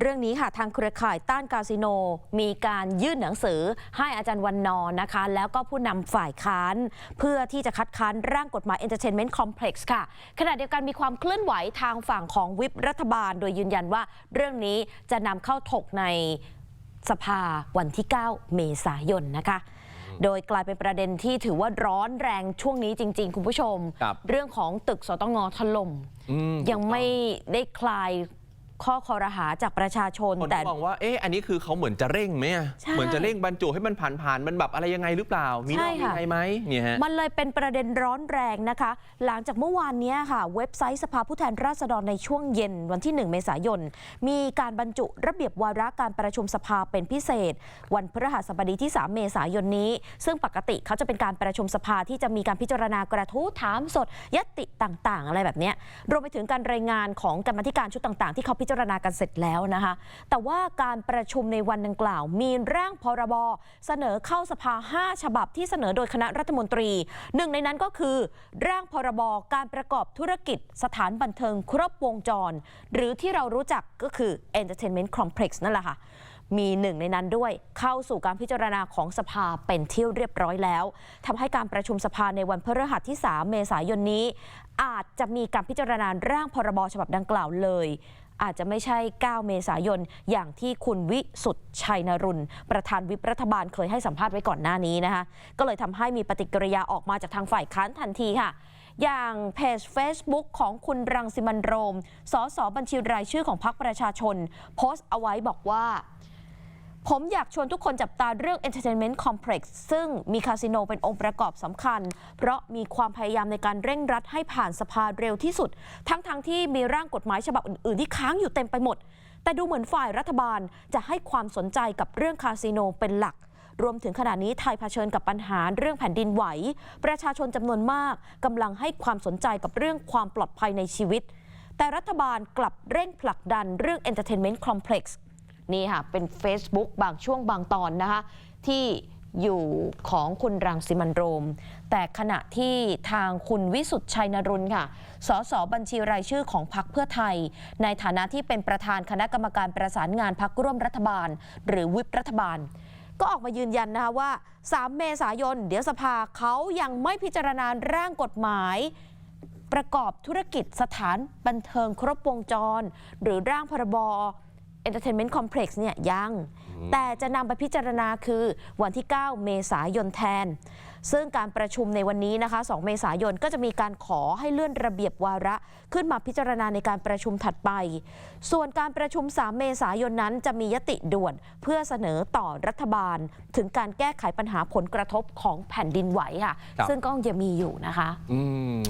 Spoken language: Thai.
เรื่องนี้ค่ะทางเครือข่ายต้านคาสิโน มีการยื่นหนังสือให้อาจารย์วันนอนนะคะ แล้วก็ผู้นำฝ่ายค้าน เพื่อที่จะคัดค้านร่างกฎหมาย Entertainment Complex ค่ะ ขณะเดียวกันมีความเคลื่อนไหวทางฝั่งของวิปรัฐบาล โดยยืนยันว่าเรื่องนี้จะนำเข้าถกในสภาวันที่ 9 เมษายนนะคะโดยกลายเป็นประเด็นที่ถือว่าร้อนแรงช่วงนี้จริง ๆ คุณผู้ชมครับเรื่องของตึกสตงถล่มอืมยังไม่ได้คลาย ข้อคอรหาจากประชาชนคนแต่ ก็มองว่า เอ๊ะ อันนี้คือเขาเหมือนจะเร่งไหมอะใช่เหมือนจะเร่งบรรจุให้มันผ่านผ่านๆมันแบบอะไรยังไงหรือเปล่า มีใช่นอกมีค่ะ ในไหมเนี่ยฮะ มันเลยเป็นประเด็นร้อนแรงนะคะ หลังจากเมื่อวานเนี้ยค่ะ เว็บไซต์สภาผู้แทนราษฎรในช่วงเย็นวันที่ 1 เมษายน มีการบรรจุระเบียบวาระการประชุมสภาเป็นพิเศษ วันพฤหัสบดีที่ 3 เมษายนนี้ ซึ่งปกติเขาจะเป็นการประชุมสภาที่จะมีการพิจารณากระทู้ถามสดยติต่างๆ อะไรแบบเนี้ยรวมไปถึงการรายงานของกรรมาธิการชุดต่างๆ ที่เขาพิจารณากันเสร็จแล้วนะคะ แต่ว่าการประชุมในวันดังกล่าว มีร่างพรบเสนอเข้าสภา 5 ฉบับที่เสนอโดยคณะรัฐมนตรี หนึ่งในนั้นก็คือ ร่างพรบการประกอบธุรกิจ สถานบันเทิงครบวงจร หรือที่เรารู้จักก็คือ Entertainment Complex นั่นแหละค่ะมีหนึ่งในนั้นด้วยเข้าสู่การพิจารณาของสภาเป็นที่เรียบร้อยแล้วทำให้การประชุมสภาในวันพฤหัสที่ 3 เมษายนนี้ อาจจะมีการพิจารณาร่างพรบฉบับดังกล่าวเลย อาจจะไม่ใช่ 9 เมษายน อย่างที่คุณวิสุทธ์ชัยนรุนประธานวิปรัฐบาลเคยให้สัมภาษณ์ไว้ก่อนหน้านี้นะคะ ก็เลยทำให้มีปฏิกิริยาออกมาจากทางฝ่ายค้านทันทีค่ะ อย่างเพจ Facebook ของคุณรังสิมันโรม สสบัญชีรายชื่อของพรรคประชาชน โพสต์เอาไว้บอกว่า ผมอยากชวนทุกคนจับตาเรื่อง Entertainment Complex ซึ่งมีคาสิโนเป็นองค์ประกอบสำคัญ เพราะมีความพยายามในการเร่งรัดให้ผ่านสภาเร็วที่สุด ทั้งๆทที่มีร่างกฎหมายฉบับอื่น ๆ ที่ค้างอยู่เต็มไปหมด แต่ดูเหมือนฝ่ายรัฐบาลจะให้ความสนใจกับเรื่องคาสิโนเป็นหลักรวมถึงขณะนี้ไทยเผชิญกับปัญหาเรื่องแผ่นดินไหว ประชาชนจำนวนมากกำลังให้ความสนใจกับเรื่องความปลอดภัยในชีวิต แต่รัฐบาลกลับเร่งผลักดันเรื่อง Entertainment Complex นี่ค่ะ เป็น Facebook บางช่วงบางตอนนะคะ ที่อยู่ของคุณรังสิมันโรม แต่ขณะที่ทางคุณวิสุทธ์ชัยนรุนค่ะ สสบัญชีรายชื่อของพรรคเพื่อไทย ในฐานะที่เป็นประธานคณะกรรมการประสานงานพรรคร่วมรัฐบาล หรือวิปรัฐบาล ก็ออกมายืนยันนะคะว่า 3 เมษายน เดี๋ยวสภาเขายังไม่พิจารณาร่างกฎหมายประกอบธุรกิจสถานบันเทิงครบวงจร หรือร่างพรบ Entertainment Complex เนี่ยยัง แต่จะนำไปพิจารณาคือวันที่ 9 เมษายนแทน ซึ่งการประชุมในวันนี้นะคะ 2 เมษายนก็จะมีการขอให้เลื่อนระเบียบวาระ ขึ้นมาพิจารณาในการประชุมถัดไป ส่วนการประชุม 3 เมษายนนั้นจะมียติด่วนเพื่อเสนอต่อรัฐบาล ถึงการแก้ไขปัญหาผลกระทบของแผ่นดินไหวค่ะครับซึ่งก็ยังมีอยู่นะคะอืม